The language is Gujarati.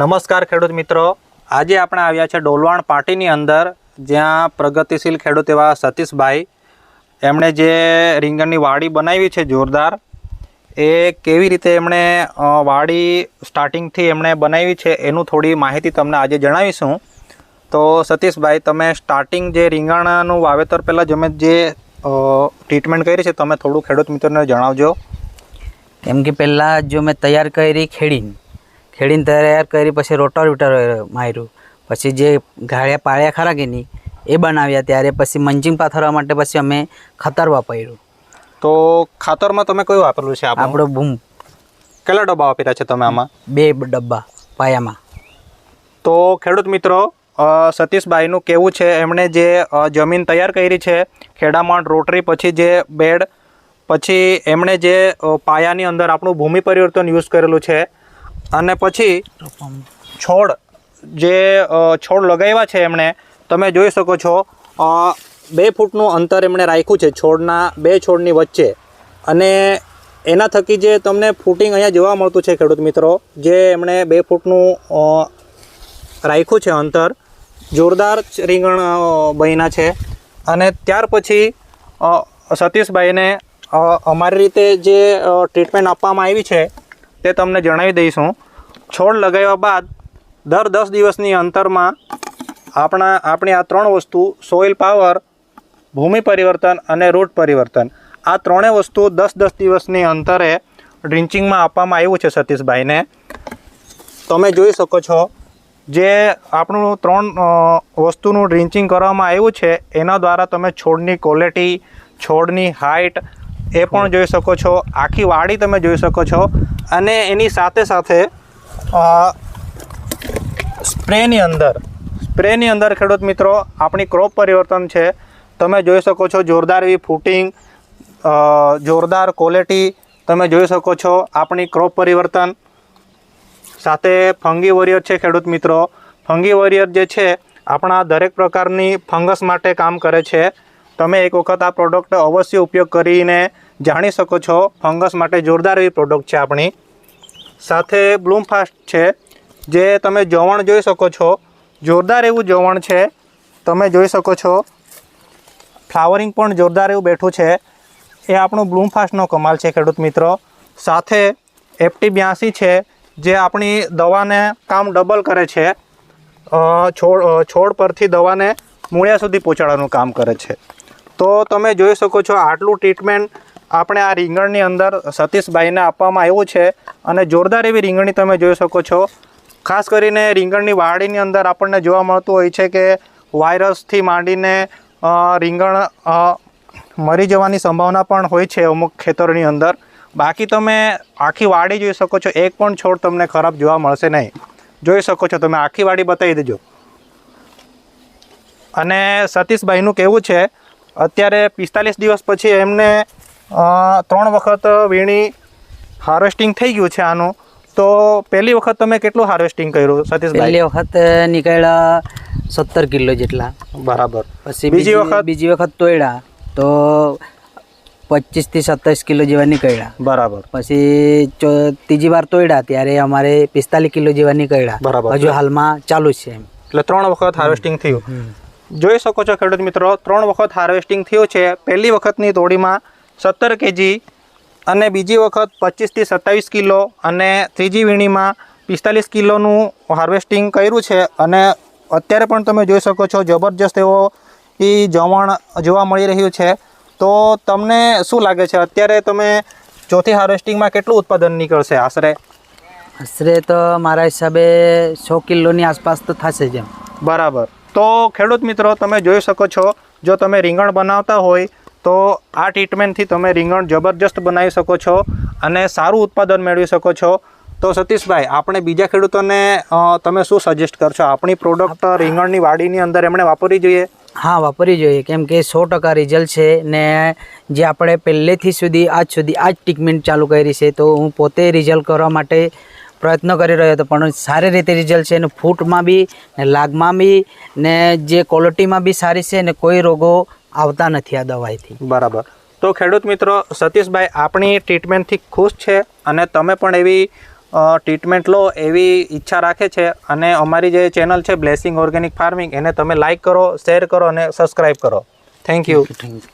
નમસ્કાર ખેડૂત મિત્રો. આજે આપણે આવ્યા છે ડોલવાણ પાટીની અંદર, જ્યાં પ્રગતિશીલ ખેડૂત એવા સતીશભાઈ, એમણે જે રીંગણની વાડી બનાવી છે જોરદાર, એ કેવી રીતે એમણે વાડી સ્ટાર્ટિંગથી એમણે બનાવી છે એનું થોડી માહિતી તમને આજે જણાવીશું. તો સતીશભાઈ, તમે સ્ટાર્ટિંગ જે રીંગણનું વાવેતર પહેલાં અમે જે ટ્રીટમેન્ટ કરી છે, તમે થોડું ખેડૂત મિત્રોને જણાવજો. કેમ કે પહેલાં જો મેં તૈયાર કરી ખેડીને ખેડીને તૈયાર કરી પછી રોટાવેટર માર્યું. પછી જે ગાળિયા પાળ્યા ખરા કે નહીં એ બનાવ્યા ત્યારે પછી મંજિંગ પાથરવા માટે પછી અમે ખતર વાપર્યું તો ખાતરમાં તમે કયું વાપરેલું છે આપણું? બૂમ. કેટલા ડબ્બા વાપર્યા છે તમે આમાં? બે ડબ્બા પાયામાં. તો ખેડૂત મિત્રો સતીશભાઈનું કેવું છે? એમણે જે જમીન તૈયાર કરી છે ખેડામાં રોટરી પછી જે બેડ પછી એમણે જે પાયાની અંદર આપણું ભૂમિ પરિવર્તન યુઝ કરેલું છે અને પછી છોડ, જે છોડ લગાવ્યા છે એમણે, તમે જોઈ શકો છો બે ફૂટનું અંતર એમણે રાખ્યું છે છોડના, બે છોડની વચ્ચે. અને એના થકી જે તમને ફૂટિંગ અહીંયા જોવા મળતું છે ખેડૂત મિત્રો, જે એમણે બે ફૂટનું રાખ્યું છે અંતર, જોરદાર રીંગણ બહીના છે. અને ત્યાર પછી સતીશભાઈને અમારી રીતે જે ટ્રીટમેન્ટ આપવામાં આવી છે તે તમને જણાવી દઈશું. છોડ લગાવ્યા બાદ દર દસ દિવસની અંતરમાં આપણા, આપણી આ ત્રણ વસ્તુ સોઇલ પાવર ભૂમિ પરિવર્તન અને રૂટ પરિવર્તન, આ ત્રણેય વસ્તુ દસ દસ દિવસની અંતરે ડ્રિંચિંગમાં આપવામાં આવ્યું છે સતીશભાઈને. તમે જોઈ શકો છો જે આપણું ત્રણ વસ્તુનું ડ્રિંચિંગ કરવામાં આવ્યું છે, એના દ્વારા તમે છોડની ક્વોલિટી છોડની હાઇટ એ પણ જોઈ શકો છો. આખી વાડી તમે જોઈ શકો છો. અને એની સાથે સાથે સ્પ્રેની અંદર સ્પ્રેની અંદર ખેડૂત મિત્રો આપણી ક્રોપ પરિવર્તન છે. તમે જોઈ શકો છો જોરદાર એવી ફૂટિંગ જોરદાર ક્વોલિટી તમે જોઈ શકો છો આપણી ક્રોપ પરિવર્તન. સાથે ફંગી વોરિયર છે ખેડૂત મિત્રો. ફંગી વોરિયર જે છે આપણા દરેક પ્રકારની ફંગસ માટે કામ કરે છે. તમે એક વખત આ પ્રોડક્ટ અવશ્ય ઉપયોગ કરીને જાણી શકો છો. ફંગસ માટે જોરદાર એવી પ્રોડક્ટ છે આપણી. સાથે બ્લૂમ ફાસ્ટ છે, જે તમે જવણ જોઈ શકો છો. જોરદાર એવું જવણ છે. તમે જોઈ શકો છો. ફ્લાવરિંગ પણ જોરદાર એવું બેઠું છે. એ આપણું બ્લૂમ ફાસ્ટનો કમાલ છે, ખેડૂત મિત્રો. સાથે એફટી બ્યાસી છે, જે આપણી દવાને કામ ડબલ કરે છે. છોડ છોડ પરથી દવાને મૂળિયા સુધી પહોંચાડવાનું કામ કરે છે. તો તમે જોઈ શકો છો આટલું ટ્રીટમેન્ટ આપણે આ રીંગણની અંદર સતીશભાઈને આપવામાં આવ્યું છે અને જોરદાર એવી રીંગણી તમે જોઈ શકો છો. ખાસ કરીને રીંગણની વાડીની અંદર આપણને જોવા મળતું હોય છે કે વાયરસથી માંડીને રીંગણ મરી જવાની સંભાવના પણ હોય છે અમુક ખેતરોની અંદર. બાકી તમે આખી વાડી જોઈ શકો છો, એક પણ છોડ તમને ખરાબ જોવા મળશે નહીં. જોઈ શકો છો તમે, આખી વાડી બતાવી દેજો. અને સતીશભાઈનું કહેવું છે અત્યારે પિસ્તાલીસ દિવસ પછી એમને ત્રણ વખત વીણી હાર્વેસ્ટિંગ થઈ ગયું છે આનું. તો પહેલી વખત તમે કેટલું હાર્વેસ્ટિંગ કર્યું સતીશભાઈ? પહેલી વખત નીકળ્યા સત્તર કિલો જેટલા. બરાબર. પછી બીજી વખત? બીજી વખત તોડ્યા તો પચીસથી સત્તાવીસ કિલો જેવા નીકળ્યા. બરાબર. પછી ત્રીજી વાર તોડ્યા ત્યારે અમારે પિસ્તાલીસ કિલો જેવા નીકળ્યા. બરાબર. હજુ હાલમાં ચાલુ છે એમ. એટલે ત્રણ વખત હાર્વેસ્ટિંગ થયું. જોઈ શકો છો ખેડૂત મિત્રો ત્રણ વખત હાર્વેસ્ટિંગ થયું છે. પહેલી વખતની તોડીમાં સત્તર કેજી અને બીજી વખત પચીસથી સત્તાવીસ કિલો અને ત્રીજી વીણીમાં પિસ્તાલીસ કિલોનું હાર્વેસ્ટિંગ કર્યું છે. અને અત્યારે પણ તમે જોઈ શકો છો જબરજસ્ત એવો એ જવણ જોવા મળી રહ્યું છે. તો તમને શું લાગે છે? અત્યારે તમે ચોથી હાર્વેસ્ટિંગમાં કેટલું ઉત્પાદન નીકળશે? આશરે? આશરે તો મારા હિસાબે સો કિલોની આસપાસ તો થશે જ બરાબર. તો ખેડૂત મિત્રો, તમે જોઈ શકો છો, જો તમે રીંગણ બનાવતા હોય, તો આ ટ્રીટમેન્ટથી તમે રીંગણ જબરજસ્ત બનાવી શકો છો અને સારું ઉત્પાદન મેળવી શકો છો. તો સતીશભાઈ, આપણે બીજા ખેડૂતોને તમે શું સજેસ્ટ કરશો? આપણી પ્રોડક્ટ રીંગણની વાડીની અંદર એમણે વાપરવી જોઈએ? હા, વાપરવી જોઈએ. કેમ કે સો ટકા રિઝલ્ટ છે ને જે આપણે પહેલેથી સુધી, આજ સુધી આ જ ટ્રીટમેન્ટ ચાલુ કરી છે, તો હું પોતે રિઝલ્ટ કરવા માટે પ્રયત્ન કરી રહ્યો હતો પણ સારી રીતે રિઝલ્ટ છે ને ફૂટમાં બી ને લાગમાં બી ને જે ક્વોલિટીમાં બી સારી છે ને કોઈ રોગો આવતા નથી આ દવાઈથી. બરાબર. તો ખેડૂત મિત્રો સતીશભાઈ આપણી ટ્રીટમેન્ટથી ખુશ છે અને તમે પણ એવી ટ્રીટમેન્ટ લો એવી ઈચ્છા રાખે છે અને અમારી જે ચેનલ છે બ્લેસિંગ ઓર્ગેનિક ફાર્મિંગ એને તમે લાઈક કરો શેર કરો અને સબસ્ક્રાઈબ કરો. Thank you thank you